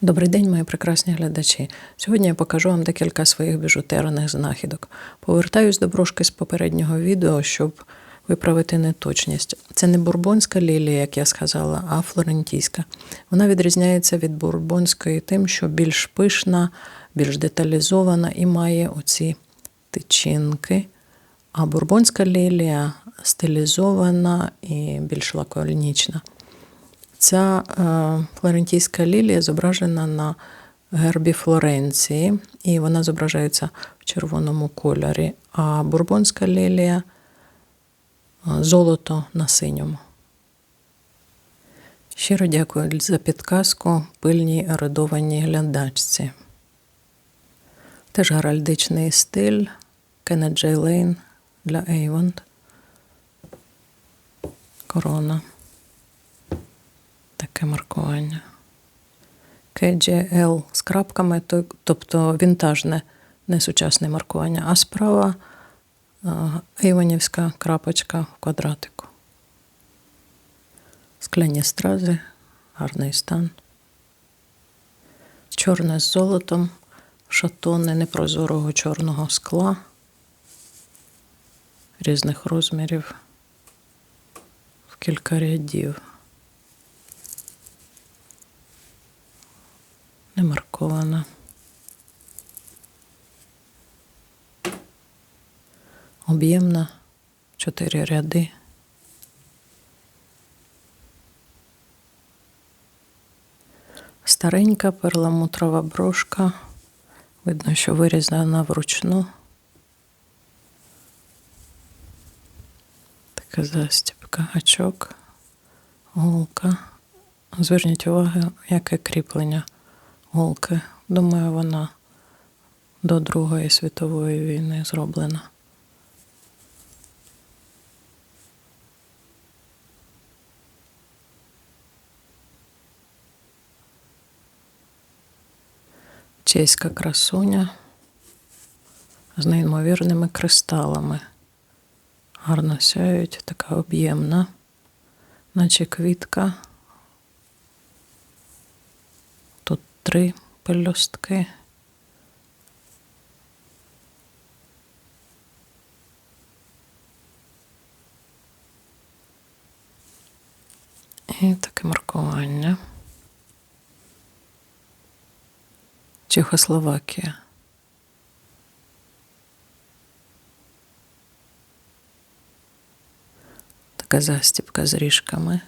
Добрий день, мої прекрасні глядачі. Сьогодні я покажу вам декілька своїх біжутерних знахідок. Повертаюсь до брошки з попереднього відео, щоб виправити неточність. Це не бурбонська лілія, як я сказала, а флорентійська. Вона відрізняється від бурбонської тим, що більш пишна, більш деталізована і має оці тичинки. А бурбонська лілія стилізована і більш лаконічна. Ця е, флорентійська лілія зображена на гербі Флоренції, і вона зображається в червоному кольорі. А бурбонська лілія е, золото на синьому. Щиро дякую за підказку пильній ерудованій глядачці. Теж геральдичний стиль Кеннет Джей Лейн для Avon. Корона. Таке маркування. KGL з крапками, тобто вінтажне, не сучасне маркування, а справа а, Ейвонівська крапочка в квадратику. Скляні стрази, гарний стан. Чорне з золотом, шатони непрозорого чорного скла різних розмірів в кілька рядів. Не маркована. Об'ємна, чотири ряди. Старенька перламутрова брошка. Видно, що вирізана вручну. Така застібка, гачок, голка. Зверніть увагу, яке кріплення голки. Думаю, вона до Другої світової війни зроблена. Чеська красуня з неймовірними кристалами. Гарно сяють, така об'ємна, наче квітка. Тут три пелюстки. І таке маркування. Чехословакія. Така застібка з ріжками.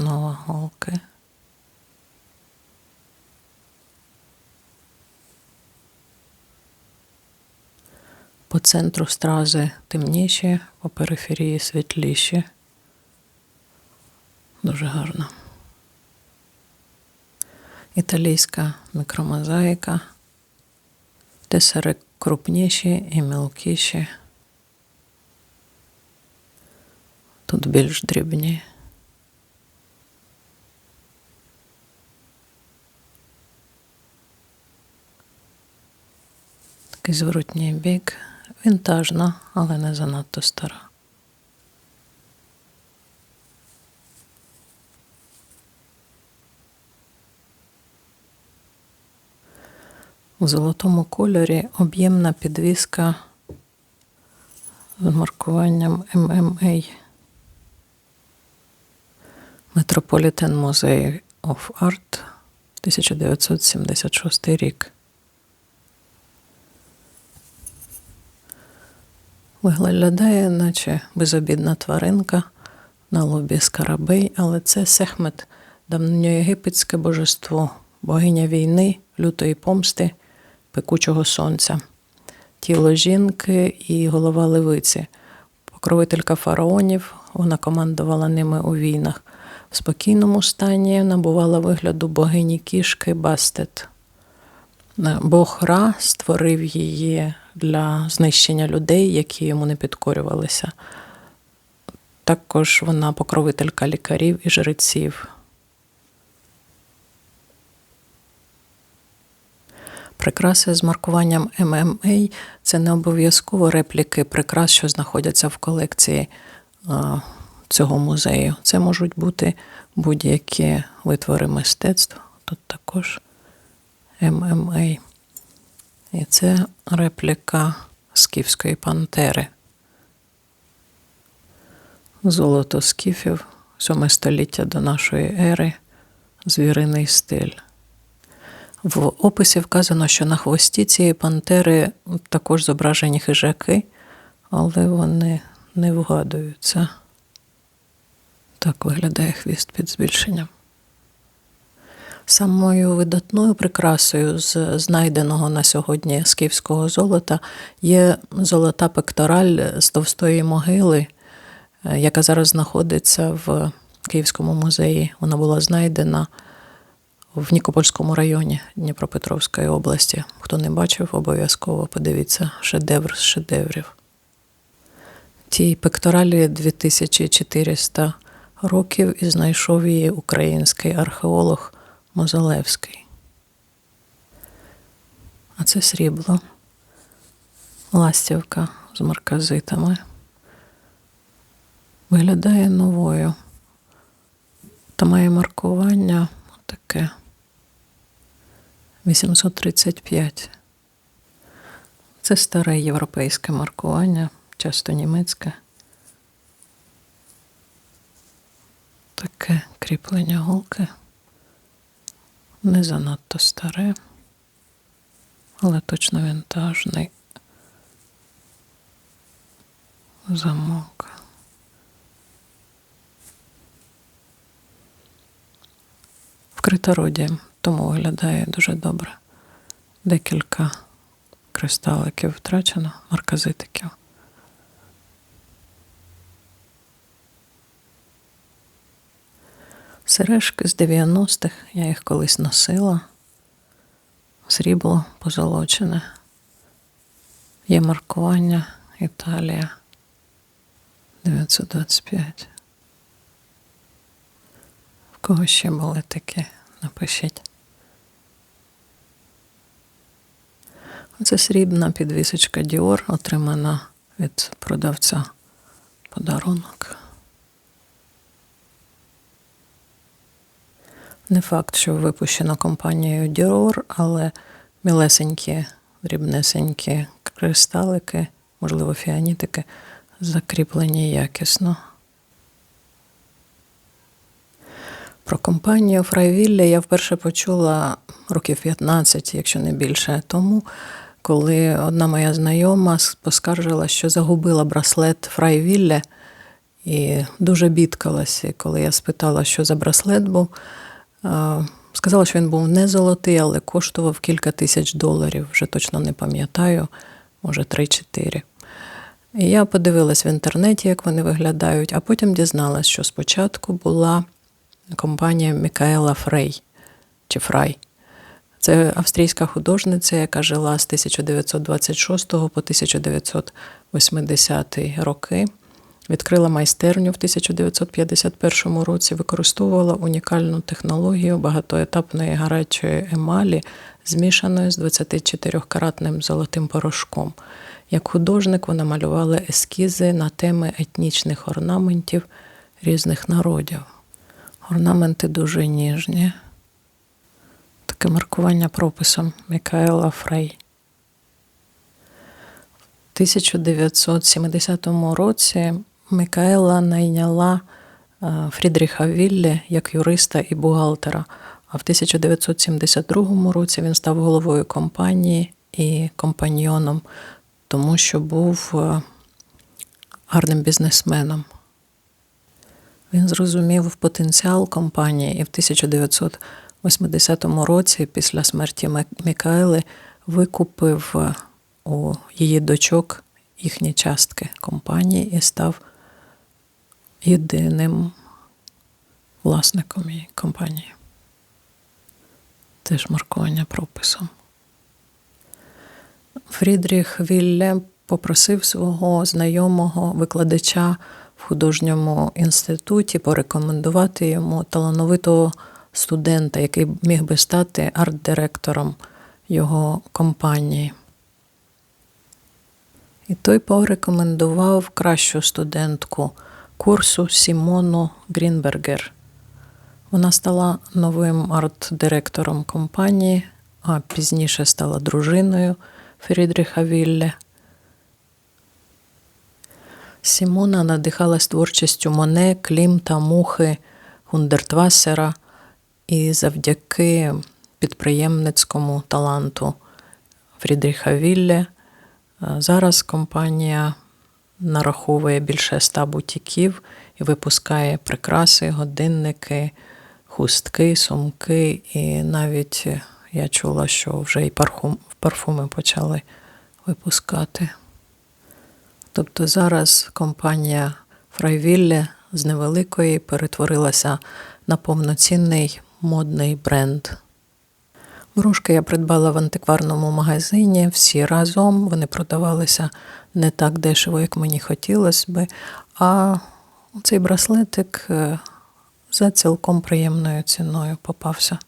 Основа голки. По центру стрази темніші, по периферії світліші. Дуже гарно. Італійська мікромозаїка. Тесери крупніші і мілкіші. Тут більш дрібні. Такий зворотній бік. Вінтажна, але не занадто стара. У золотому кольорі об'ємна підвіска з маркуванням MMA. Metropolitan Museum of Art 1976 рік. Виглядає, наче безобідна тваринка на лобі скарабей, але це Сехмет, давньоєгипетське божество, богиня війни, лютої помсти, пекучого сонця, тіло жінки і голова левиці, покровителька фараонів, вона командувала ними у війнах. В спокійному стані набувала вигляду богині кішки Бастет. Бог Ра створив її для знищення людей, які йому не підкорювалися. Також вона покровителька лікарів і жреців. Прикраси з маркуванням MMA – це не обов'язково репліки прикрас, що знаходяться в колекції. Цього музею. Це можуть бути будь-які витвори мистецтва. Тут також ММА. І це репліка скіфської пантери. Золото скіфів, 7 століття до нашої ери, звіриний стиль. В описі вказано, що на хвості цієї пантери також зображені хижаки, але вони не вгадуються. Так виглядає хвіст під збільшенням. Самою видатною прикрасою з знайденого на сьогодні скіфського золота є золота пектораль з товстої могили, е, яка зараз знаходиться в Київському музеї. Вона була знайдена в Нікопольському районі Дніпропетровської області. Хто не бачив, обов'язково подивіться шедевр з шедеврів. Тій пекторалі 2400 років і знайшов її український археолог Мозолевський. А це срібло, ластівка з марказитами. Виглядає новою. Та має маркування таке 835. Це старе європейське маркування, часто німецьке. Таке кріплення голки. Не занадто старе, але точно вінтажний замок. Вкрита родієм, тому виглядає дуже добре. Декілька кристаликів втрачено, марказитиків. Сережки з 90-х, я їх колись носила. Срібло позолочене. Є маркування Італія 925. В кого ще були такі? Напишіть. Оце срібна підвісочка Dior, отримана від продавця подарунок. Не факт, що випущено компанією Dior, але мілесенькі, дрібнесенькі кристалики, можливо, фіанітики, закріплені якісно. Про компанію Фрайвілля я вперше почула років 15, якщо не більше тому, коли одна моя знайома поскаржила, що загубила браслет Фрайвілля і дуже бідкалася. Коли я спитала, що за браслет був, сказала, що він був не золотий, але коштував кілька тисяч доларів. Вже точно не пам'ятаю, може 3-4. І я подивилась в інтернеті, як вони виглядають, а потім дізналась, що спочатку була компанія Мікаела Фрей чи Фрай. Це австрійська художниця, яка жила з 1926 по 1980 роки. Відкрила майстерню в 1951 році, використовувала унікальну технологію багатоетапної гарячої емалі, змішаної з 24-каратним золотим порошком. Як художник вона малювала ескізи на теми етнічних орнаментів різних народів. Орнаменти дуже ніжні. Таке маркування прописом Мікаела Фрей. В 1970 році Мікаела найняла е, Фрідріха Віллі як юриста і бухгалтера. А в 1972 році він став головою компанії і компаньйоном, тому що був е, гарним бізнесменом. Він зрозумів потенціал компанії і в 1980 році, після смерті Мікаели, викупив е, у її дочок їхні частки компанії і став єдиним власником її компанії. Теж маркування прописом. Фрідріх Вілле попросив свого знайомого викладача в художньому інституті порекомендувати йому талановитого студента, який міг би стати арт-директором його компанії. І той порекомендував кращу студентку курсу Сімону Грінбергер. Вона стала новим арт-директором компанії, а пізніше стала дружиною Фрідріха Вілле. Сімона надихалась творчістю Моне, Клімта, Мухи, Гундертвасера і завдяки підприємницькому таланту Фрідріха Вілле зараз компанія нараховує більше ста бутіків і випускає прикраси, годинники, хустки, сумки, і навіть я чула, що вже і парфум, парфуми почали випускати. Тобто зараз компанія Фрайвілле з невеликої перетворилася на повноцінний модний бренд. Брошки я придбала в антикварному магазині. Всі разом вони продавалися не так дешево, як мені хотілося би. А цей браслетик е, за цілком приємною ціною попався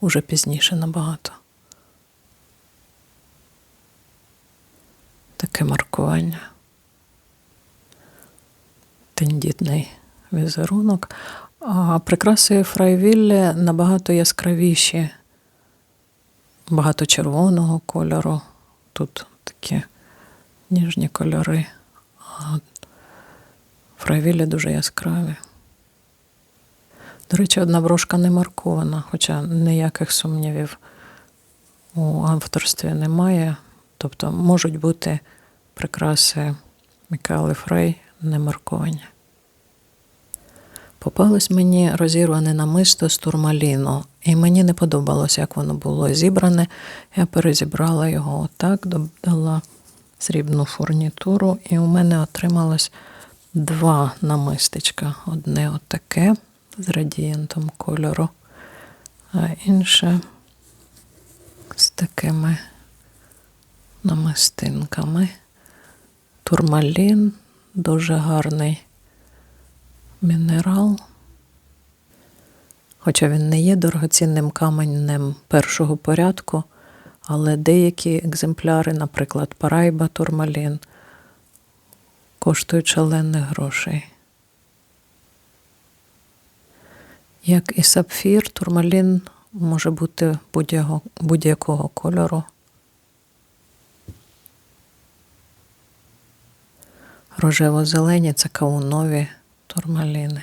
уже пізніше набагато. Таке маркування. Тендітний візерунок. А прикраси Фрайвілле набагато яскравіші багато червоного кольору. Тут такі ніжні кольори. А фрайвілі дуже яскраві. До речі, одна брошка не маркована, хоча ніяких сумнівів у авторстві немає. Тобто можуть бути прикраси Мікали Фрей не марковані. Попалось мені розірване намисто з турмаліну, і мені не подобалося, як воно було зібране. Я перезібрала його отак, додала срібну фурнітуру, і у мене отрималось два намистечка. Одне отаке з радієнтом кольору, а інше з такими намистинками. Турмалін дуже гарний мінерал. Хоча він не є дорогоцінним каменем першого порядку, але деякі екземпляри, наприклад, Парайба Турмалін, коштують шалених грошей. Як і сапфір, турмалін може бути будь-якого, кольору. Рожево-зелені це каунові турмаліни.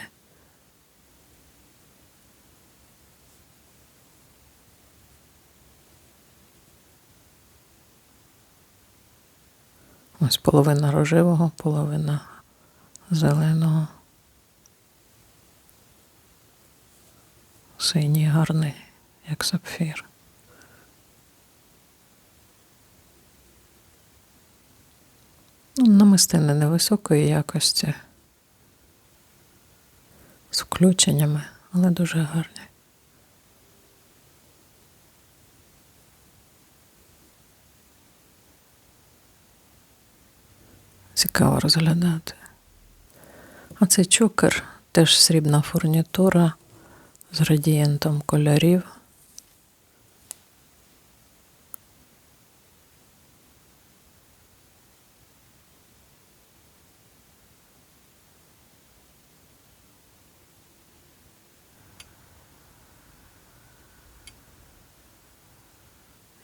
Ось половина рожевого, половина зеленого. Синій гарний, як сапфір. Ну, намистини невисокої якості з включеннями, але дуже гарний. Цікаво розглядати. А цей чокер теж срібна фурнітура з радієнтом кольорів.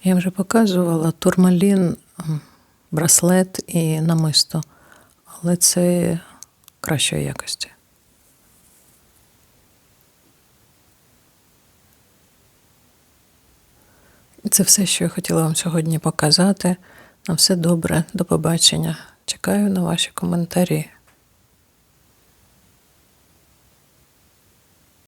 Я вже показувала турмалін, браслет і намисто, але це кращої якості. Це все, що я хотіла вам сьогодні показати. На все добре, до побачення. Чекаю на ваші коментарі.